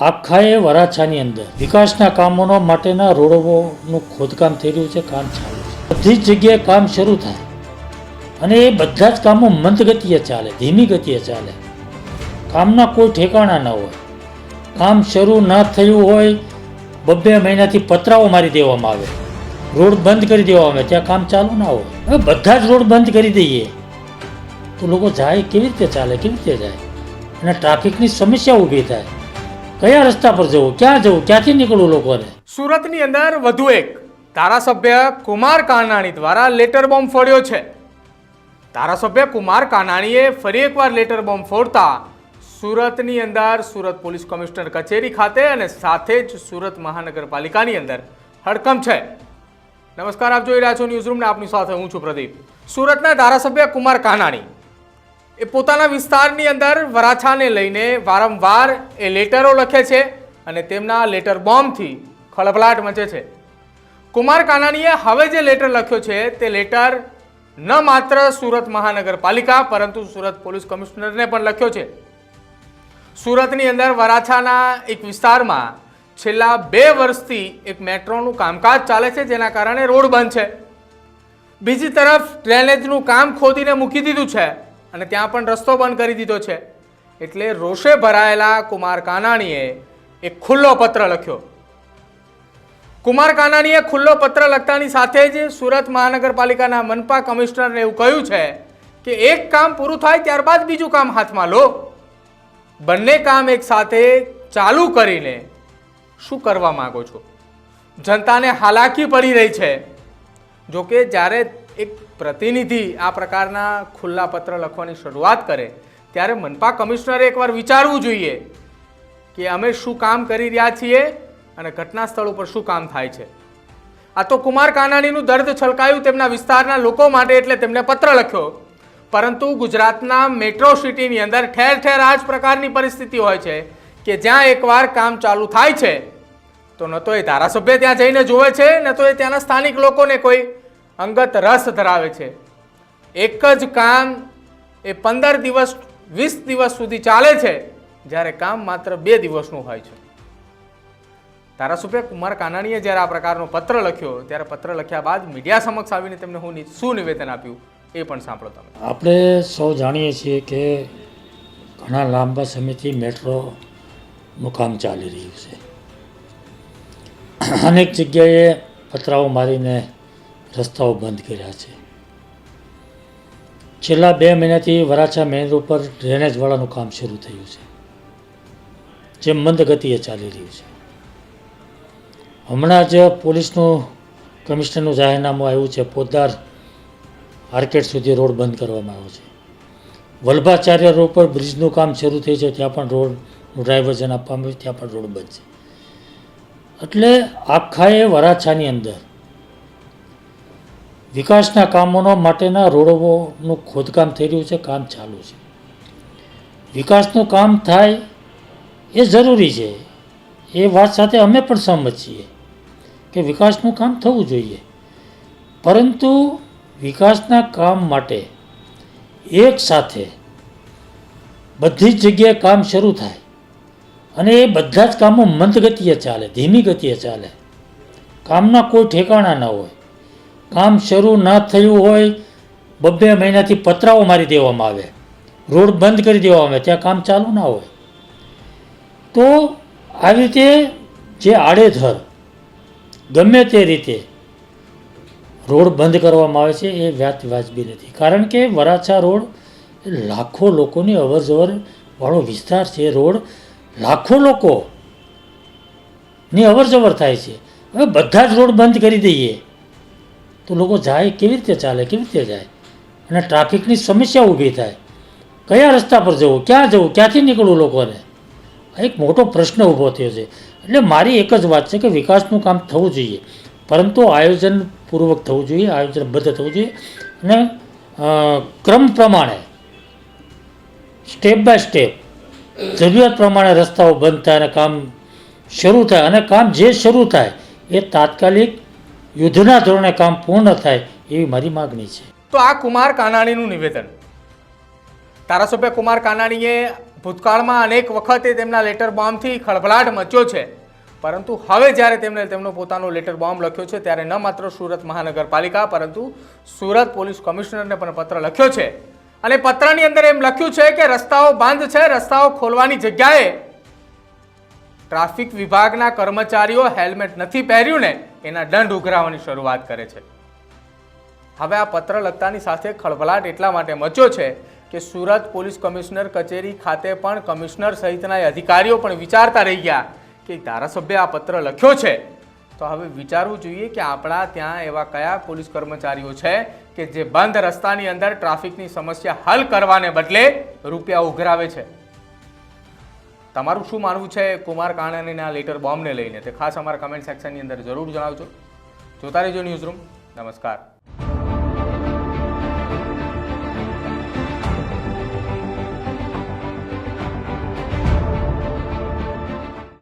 આખાએ વરાછાની અંદર. વિકાસના કામોનો માટેના રોડોનું ખોદકામ થઈ રહ્યું છે, કામ ચાલુ છે. બધી જ જગ્યાએ કામ શરૂ થાય. અને એ બધા જ કામો મંદ ગતિએ ચાલે ધીમી ગતિએ ચાલે. કામના કોઈ ઠેકાણા ન હોય. કામ શરૂ ન થયું હોય, બબ્બે મહિનાથી પતરાઓ મારી દેવામાં આવે. રોડ બંધ કરી દેવામાં આવે, ત્યાં કામ ચાલુ ના હોય. હવે બધા જ રોડ બંધ કરી દઈએ. તો લોકો જાય, કેવી રીતે ચાલે, કેવી રીતે જાય? અને ટ્રાફિકની સમસ્યા ઊભી થાય. કયા રસ્તા પર જવું, ક્યાં જવું, ક્યાંથી નીકળવું લોકોને? સુરતની અંદર વધુ એક ધારાસભ્ય કુમાર કાનાણી દ્વારા લેટર બોમ્બ ફોડ્યો છે. ધારાસભ્ય કુમાર કાનાણીએ ફરી એકવાર લેટર બોમ્બ ફોડતા સુરતની અંદર સુરત પોલીસ કમિશનર કચેરી ખાતે અને સાથે જ સુરત મહાનગરપાલિકાની અંદર હડકંપ છે. નમસ્કાર, આપ જોઈ રહ્યા છો ન્યૂઝ રૂમને આપની સાથે હું છું પ્રદીપ. સુરતના ધારાસભ્ય કુમાર કાનાણી. એ પોતાના વિસ્તારની અંદર વરાછાને લઈને વારંવાર એ લેટરો લખે છે અને તેમના લેટર બોમ્બથી ખળભળાટ મચે છે. કુમાર કાનાણીએ હવે જે લેટર લખ્યો છે તે લેટર ન માત્ર સુરત મહાનગરપાલિકા, પરંતુ સુરત પોલીસ કમિશનરને પણ લખ્યો છે. સુરતની અંદર વરાછાના એક વિસ્તારમાં છેલ્લા બે વર્ષથી એક મેટ્રોનું કામકાજ ચાલે છે, જેના કારણે રોડ બંધ છે. બીજી તરફ ડ્રેનેજનું કામ ખોદીને મૂકી દીધું છે. અને ત્યાં પણ રસ્તો બંધ કરી દીધો છે. એટલે રોષે ભરાયેલા કુમાર કાનાણીએ એક ખુલ્લો પત્ર લખ્યો. કુમાર કાનાણીએ ખુલ્લો પત્ર લખતાની સાથે જ સુરત મહાનગરપાલિકાના મનપા કમિશનરને એવું કહ્યું છે કે એક કામ પૂરું થાય ત્યારબાદ બીજું કામ હાથમાં લો. બંને કામ એક સાથે ચાલુ કરીને શું કરવા માગો છો? જનતાને હાલાકી પડી રહી છે. જો કે જ્યારે એક પ્રતિનિધિ આ પ્રકારના ખુલ્લા પત્ર લખવાની શરૂઆત કરે, ત્યારે મનપા કમિશનરે એકવાર વિચારવું જોઈએ કે અમે શું કામ કરી રહ્યા છીએ અને ઘટના સ્થળ ઉપર શું કામ થાય છે. આ તો કુમાર કાનાણીનું દર્દ છલકાયું તેમના વિસ્તારના લોકો માટે એટલે તેમને પત્ર લખ્યો. પરંતુ ગુજરાતના મેટ્રો સિટીની અંદર ઠેર ઠેર આ જ પ્રકારની પરિસ્થિતિ હોય છે કે જ્યાં એકવાર કામ ચાલુ થાય છે, તો ન તો એ ધારાસભ્ય ત્યાં જઈને જોવે છે, ન તો એ ત્યાંના સ્થાનિક લોકોને કોઈ અંગત રસ ધરાવે છે. એક જ કામ એ પંદર દિવસ, વીસ દિવસ સુધી ચાલે છે, જ્યારે કામ માત્ર બે દિવસનું હોય છે. ધારાસભ્ય કુમાર કાનાણીએ જ્યારે આ પ્રકારનો પત્ર લખ્યો, ત્યારે પત્ર લખ્યા બાદ મીડિયા સમક્ષ આવીને તેમને હું શું નિવેદન આપ્યું એ પણ સાંભળો તમે. આપણે સૌ જાણીએ છીએ કે ઘણા લાંબા સમયથી મેટ્રોનું કામ ચાલી રહ્યું છે. અનેક જગ્યાએ પતરાઓ મારીને રસ્તાઓ બંધ કર્યા છે. છેલ્લા બે મહિનાથી વરાછા મેન રોડ પર ડ્રેનેજવાળાનું કામ શરૂ થયું છે, જે મંદ ગતિએ ચાલી રહ્યું છે. હમણાં જ પોલીસનું કમિશનરનું જાહેરનામું આવ્યું છે પોદાર આર્કેડ સુધી રોડ બંધ કરવામાં આવ્યો છે. વલ્ભાચાર્ય રોડ પર બ્રિજનું કામ શરૂ થઈ છે, ત્યાં પણ રોડનું ડાયવર્ઝન આપવામાં આવ્યું ત્યાં પણ રોડ બંધ છે. એટલે આખાએ વરાછાની અંદર વિકાસના કામોનો માટેના રોડોનું ખોદકામ થઈ રહ્યું છે, કામ ચાલુ છે. વિકાસનું કામ થાય એ જરૂરી છે. એ વાત સાથે અમે પણ સહમત છીએ કે વિકાસનું કામ થવું જોઈએ. પરંતુ વિકાસના કામ માટે એક સાથે બધી જ જગ્યાએ કામ શરૂ થાય અને એ બધા જ કામો મંદ ગતિએ ચાલે, ધીમી ગતિએ ચાલે. કામના કોઈ ઠેકાણા ન હોય. કામ શરૂ ન થયું હોય, બબ્બે મહિનાથી પતરાઓ મારી દેવામાં આવે. રોડ બંધ કરી દેવામાં આવે, ત્યાં કામ ચાલુ ના હોય. તો આવી રીતે જે આડેધર ગમે તે રીતે રોડ બંધ કરવામાં આવે છે, એ વ્યાજ વાજબી નથી. કારણ કે વરાછા રોડ લાખો લોકોની અવર જવર વાળો વિસ્તાર છે. રોડ લાખો લોકોની અવરજવર અવર જવર થાય છે. હવે બધા જ રોડ બંધ કરી દઈએ. તો લોકો જાય, કેવી રીતે ચાલે, કેવી રીતે જાય? અને ટ્રાફિકની સમસ્યા ઊભી થાય. કયા રસ્તા પર જવું, ક્યાં જવું, ક્યાંથી નીકળવું લોકોને? એક મોટો પ્રશ્ન ઊભો થયો છે. એટલે મારી એક જ વાત છે કે વિકાસનું કામ થવું જોઈએ. પરંતુ આયોજનપૂર્વક થવું જોઈએ, આયોજનબદ્ધ થવું જોઈએ. અને ક્રમ પ્રમાણે, સ્ટેપ બાય સ્ટેપ, જરૂરિયાત પ્રમાણે રસ્તાઓ બંધ થાય અને કામ શરૂ થાય. અને કામ જે શરૂ થાય એ તાત્કાલિક યુદ્ધના ધોરણે કામ પૂર્ણ થાય એવી મારી માગણી છે. તો આ કુમાર કાનાણીનું નિવેદન. ધારાસભ્ય કુમાર કાનાણીએ ભૂતકાળમાં અનેક વખતે તેમના લેટર બોમ્બથી ખળભળાટ મચ્યો છે. પરંતુ હવે જ્યારે તેમણે તેમનો પોતાનો લેટર બોમ્બ લખ્યો છે, ત્યારે ન માત્ર સુરત મહાનગરપાલિકા, પરંતુ સુરત પોલીસ કમિશનરને પણ પત્ર લખ્યો છે. અને પત્રની અંદર એમ લખ્યું છે કે રસ્તાઓ બંધ છે, રસ્તાઓ ખોલવાની જગ્યાએ ટ્રાફિક વિભાગના કર્મચારીઓ હેલ્મેટ નથી પહેર્યું ને, એના દંડ ઉઘરાવવાની શરૂઆત કરે છે. હવે આ પત્ર લખતાની સાથે ખળભળાટ એટલા માટે મચ્યો છે કે સુરત પોલીસ કમિશનર કચેરી ખાતે પણ કમિશનર સહિતના અધિકારીઓ પણ વિચારતા રહી ગયા કે ધારાસભ્ય આ પત્ર લખ્યો છે. તો હવે વિચારવું જોઈએ કે આપણા ત્યાં એવા કયા પોલીસ કર્મચારીઓ છે કે જે બંધ રસ્તાની અંદર ટ્રાફિકની સમસ્યા હલ કરવાને બદલે રૂપિયા ઉઘરાવે છે. તમારું શું માનવું છે કુમાર કાણાણીના લેટર બોમ્બને લઈને? તે ખાસ અમારા કમેન્ટ સેક્શનની અંદર જરૂર જણાવજો. જોતા રહેજો ન્યૂઝ રૂમ નમસ્કાર.